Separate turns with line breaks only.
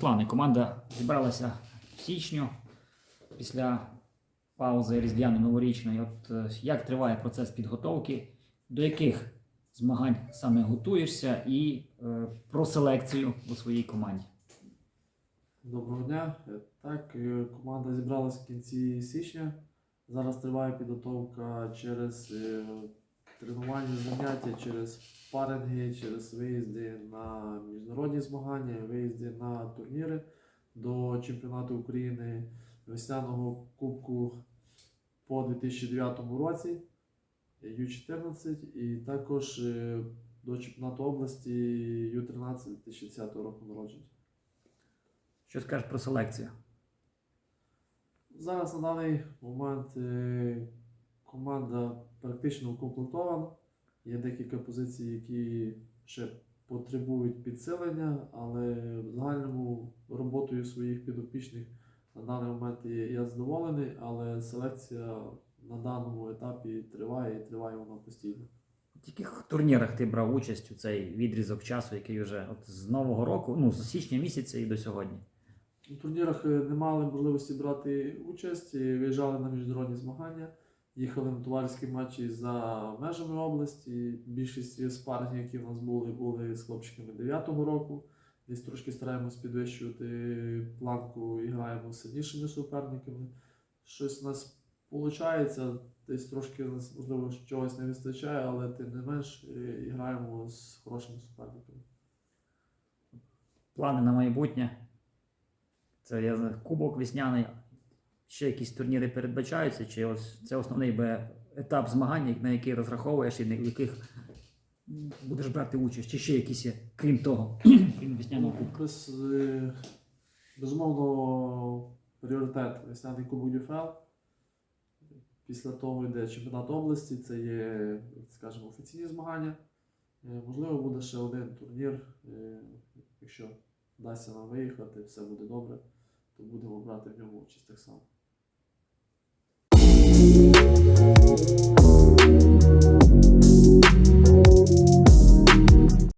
Руслане, команда зібралася в січню після паузи різдвяно-новорічної. От е, як триває процес підготовки, до яких змагань саме готуєшся і е, про селекцію у своїй команді?
Доброго дня. Е, Так, е, команда зібралась в кінці січня. Зараз триває підготовка через тренувальні заняття, через паринги, через виїзди на міжнародні змагання, виїзди на турніри до чемпіонату України весняного кубку по 2009 році Ю-14 і також е, до чемпіонату області Ю-13 2010 року народження.
Що скажеш про селекцію?
Зараз на даний момент е, команда практично укомплектована. Є декілька позицій, які ще потребують підсилення, але в загальному роботою своїх підопічних на даний момент я, задоволений, але селекція на даному етапі триває і триває вона постійно.
В яких турнірах ти брав участь у цей відрізок часу, який вже от з нового року, ну з січня місяця і до сьогодні?
У турнірах е, не мали можливості брати участь, виїжджали на міжнародні змагання, їхали на товариські матчі за межами області. Більшість спарингів, які в нас були, були з хлопчиками 9-го року. Десь трошки стараємось підвищувати планку і граємо сильнішими суперниками. Щось у нас виходить, десь трошки можливо чогось не вистачає, але тим не менш е, і граємо з хорошими суперниками.
Плани на майбутнє. Це я знаю, кубок весняний. Ще якісь турніри передбачаються, чи ось це основний би етап змагань, на який розраховуєш і в яких будеш брати участь, чи ще якісь є, крім того, крім весняного
Ну,
кубка.
е, безумовно, пріоритет весняний кубок ЮФЛ. Після того йде чемпіонат області, це є, скажімо, офіційні змагання. Е, Можливо, буде ще один турнір. е, Якщо вдасться нам виїхати, все буде добре, то будемо брати в ньому участь так само. Música